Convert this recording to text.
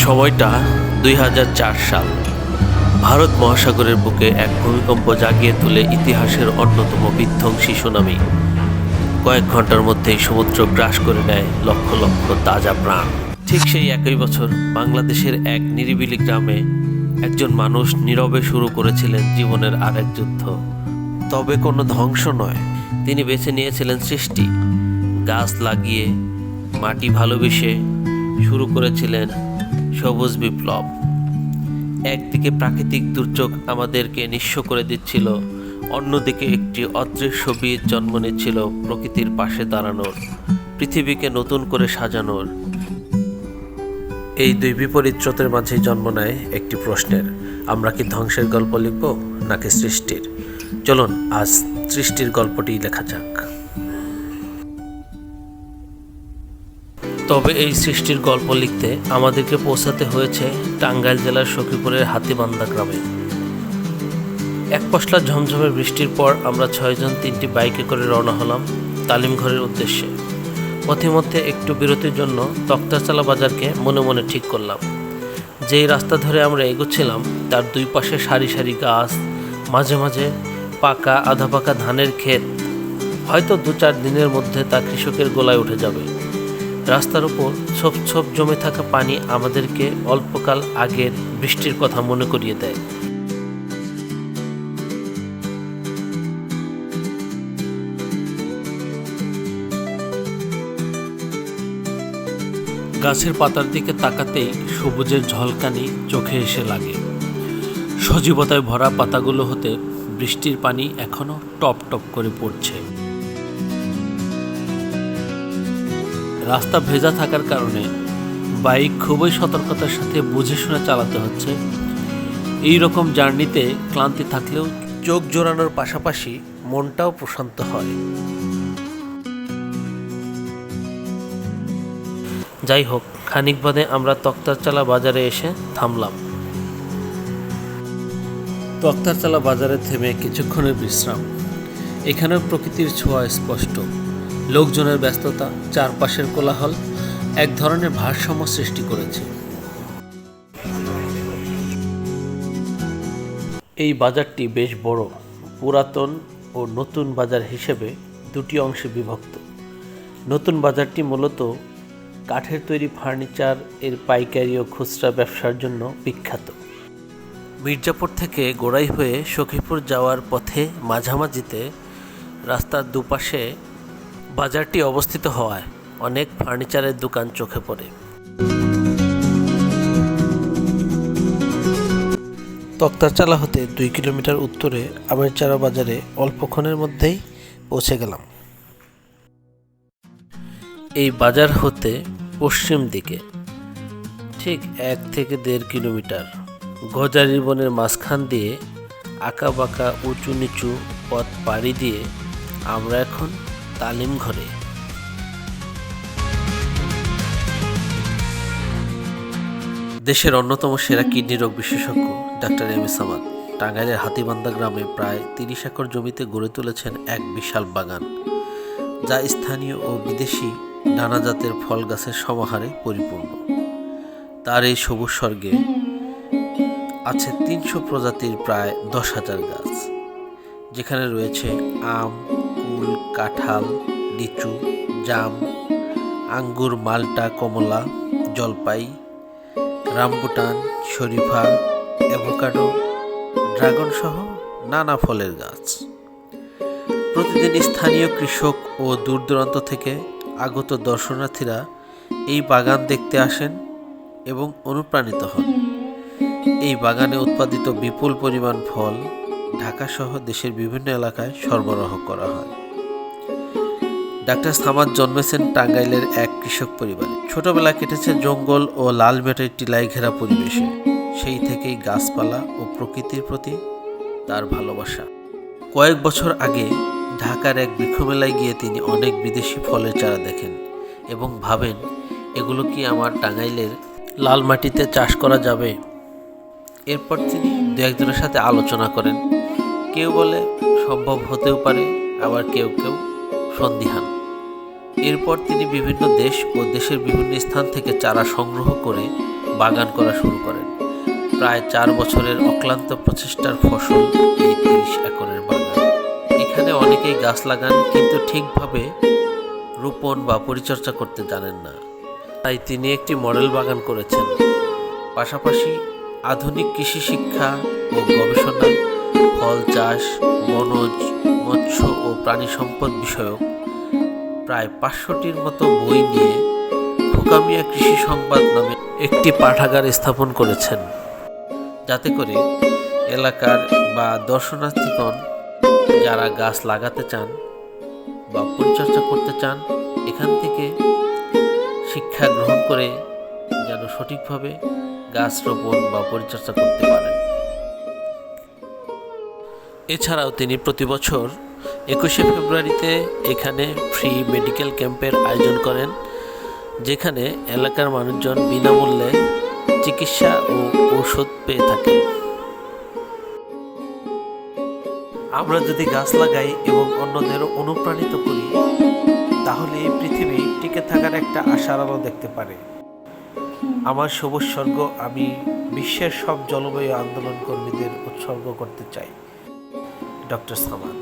সময়টা দুই হাজার চার সাল। ভারত মহাসাগরের বুকে এক ভূমিকম্প জাগিয়ে তুলে ইতিহাসের অন্যতম বিধ্বংসী সুনামি। কয়েক ঘণ্টার মধ্যেই সমুদ্র গ্রাস করে নেয় লক্ষ লক্ষ তাজা প্রাণ। ঠিক সেই একই বছর বাংলাদেশের এক নিরিবিলি গ্রামে একজন মানুষ নীরবে শুরু করেছিলেন জীবনের আরেক যুদ্ধ। তবে কোনো ধ্বংস নয়, তিনি বেছে নিয়েছিলেন সৃষ্টি। গাছ লাগিয়ে, মাটি ভালোবেসে শুরু করেছিলেন সবুজ বিপ্লব। একদিকে প্রাকৃতিক দুর্যোগ আমাদেরকে নিঃস্ব করে দিচ্ছিল, অন্যদিকে একটি অদৃশ্য বীজ জন্ম নিচ্ছিল প্রকৃতির পাশে দাঁড়ানোর, পৃথিবীকে নতুন করে সাজানোর। এই দুই বিপরীত স্রোতের মাঝে জন্ম নেয় একটি প্রশ্নের, আমরা কি ধ্বংসের গল্প লিখব নাকি সৃষ্টির? চলুন, আজ সৃষ্টির গল্পটি লেখা যাক। তবে এই সৃষ্টির গল্প লিখতে আমাদেরকে পৌঁছাতে হয়েছে টাঙ্গাইল জেলার সখীপুরের হাতিবান্ধা গ্রামে। এক পশলা ঝমঝমে বৃষ্টির পর আমরা ছয়জন তিনটি বাইকে করে রওনা হলাম তালিমঘরের উদ্দেশ্যে। পথে মধ্যে একটু বিরতির জন্য তক্তাচালা বাজারকে মনে মনে ঠিক করলাম। যেই রাস্তা ধরে আমরা এগোচ্ছিলাম, তার দুই পাশে সারি সারি গাছ, মাঝে মাঝে পাকা আধা পাকা ধানের ক্ষেত। হয়তো দু চার দিনের মধ্যে তা কৃষকের গোলায় উঠে যাবে। রাস্তার উপর ছোপ ছোপ জমে থাকা পানি আমাদেরকে অল্পকাল আগের বৃষ্টির কথা মনে করিয়ে দেয়। গাছের পাতার দিকে তাকাতেই সবুজের ঝলকানি চোখে এসে লাগে। সজীবতায় ভরা পাতাগুলো হতে বৃষ্টির পানি এখনও টপ টপ করে পড়ছে। রাস্তা ভেজা থাকার কারণে বাইক খুবই সতর্কতার সাথে বুঝে শুনে চালাতে হচ্ছে। এই রকম জার্নিতে ক্লান্তি থাকলেও চোখ জোড়ানোর পাশাপাশি মনটাও প্রশান্ত হয়। যাই হোক, খানিক বাদে আমরা তক্তারচালা বাজারে এসে থামলাম। তক্তারচালা বাজারে থেমে কিছুক্ষণের বিশ্রাম। এখানেও প্রকৃতির ছোঁয়া স্পষ্ট। লোকজনের ব্যস্ততা, চারপাশের কোলাহল এক ধরনের ভারসাম্য সৃষ্টি করেছে। এই বাজারটি বেশ বড়, পুরাতন ও নতুন বাজার হিসেবে দুটি অংশে বিভক্ত। নতুন বাজারটি মূলত কাঠের তৈরি ফার্নিচার, এর পাইকারি ও খুচরা ব্যবসার জন্য বিখ্যাত। মির্জাপুর থেকে গোড়াই হয়ে সখীপুর যাওয়ার পথে মাঝামাঝিতে রাস্তার দুপাশে বাজারটি অবস্থিত হওয়ায় অনেক ফার্নিচারের দোকান চোখে পড়ে। তক্তারচালা হতে দুই কিলোমিটার উত্তরে আমেরচারা বাজারে অল্পক্ষণের মধ্যেই পৌঁছে গেলাম। এই বাজার হতে পশ্চিম দিকে, ঠিক এক থেকে দেড় কিলোমিটার, গজারি বনের মাঝখান দিয়ে আঁকা বাঁকা উঁচু নিচু পথ পাড়ি দিয়ে আমরা এখন তালিম ঘরে। দেশের অন্যতম সেরা কিডনি রোগ বিশেষজ্ঞ ডাক্তার এম এস সামাদ। টাঙ্গাইলের হাতিবান্ধা গ্রামে প্রায় তিরিশ একর জমিতে গড়ে তুলেছেন এক বিশাল বাগান, যা স্থানীয় ও বিদেশি নানা জাতের ফল গাছের সমাহারে পরিপূর্ণ। তার এই সবুজ স্বর্গে আছে তিনশো প্রজাতির প্রায় দশ হাজার গাছ, যেখানে রয়েছে আম কুল কাঁঠাল, লিচু, জাম, আঙ্গুর, মাল্টা, কমলা, জলপাই রামবুটান শরীফা, অ্যাভোকাডো ড্রাগন সহ নানা ফলের গাছ। প্রতিদিন স্থানীয় কৃষক ও দূর দূরান্ত থেকে আগত দর্শনার্থীরা এই বাগান দেখতে আসেন এবং অনুপ্রাণিত হন। এই বাগানে উৎপাদিত বিপুল পরিমাণ ফল ঢাকাসহ দেশের বিভিন্ন এলাকায় সরবরাহ করা হয়। ডাক্তার সামাদ জন্মেছেন টাঙ্গাইলের এক কৃষক পরিবারে। ছোটবেলা কেটেছে জঙ্গল ও লাল মেটের টিলাই ঘেরা পরিবেশে। সেই থেকেই গাছপালা ও প্রকৃতির প্রতি তার ভালোবাসা। কয়েক বছর আগে ঢাকার এক বৃক্ষমেলায় গিয়ে তিনি অনেক বিদেশি ফলের চারা দেখেন এবং ভাবেন, এগুলো কি আমার টাঙ্গাইলের লাল মাটিতে চাষ করা যাবে? এরপর তিনি দু একজনের সাথে আলোচনা করেন। কেউ বলে, সম্ভব হতেও পারে। আবার কেউ কেউ, সন্দিহান। এরপর তিনি বিভিন্ন দেশ ও দেশের বিভিন্ন স্থান থেকে চারা সংগ্রহ করে বাগান করা শুরু করেন। প্রায় চার বছরের অক্লান্ত প্রচেষ্টার ফসল এই তিরিশ একরের বাগান। এখানে অনেকেই গাছ লাগান, কিন্তু ঠিকভাবে রোপণ বা পরিচর্যা করতে জানেন না। তাই তিনি একটি মডেল বাগান করেছেন। পাশাপাশি আধুনিক কৃষি শিক্ষা ও গবেষণা, ফল চাষ, বনজ, মৎস্য ও প্রাণী সম্পদ বিষয়ক প্রায় পাঁচশোটির মতো বই নিয়ে খোকামিয়া কৃষি সংবাদ নামে একটি পাঠাগার স্থাপন করেছেন। যাতে করে এলাকার বা দর্শনার্থীগণ যারা গাছ লাগাতে চান বা পরিচর্যা করতে চান, এখান থেকে শিক্ষা গ্রহণ করে যেন সঠিকভাবে গাছ রোপণ বা পরিচর্যা করতে পারেন। এছাড়াও তিনি প্রতি বছর একুশে ফেব্রুয়ারিতে এখানে ফ্রি মেডিকেল ক্যাম্পের আয়োজন করেন, যেখানে এলাকার মানুষজন বিনামূল্যে চিকিৎসা ও ঔষধ পেয়ে থাকে আমরা যদি গাছ লাগাই এবং অন্যদেরও অনুপ্রাণিত করি, তাহলে এই পৃথিবী টিকে থাকার একটা আশার আলো দেখতে পারে। আমার সবুজ স্বর্গ, আমি বিশ্বের সব জলবায়ু আন্দোলন কর্মীদের উৎসর্গ করতে চাই। ডক্টর সামাদ।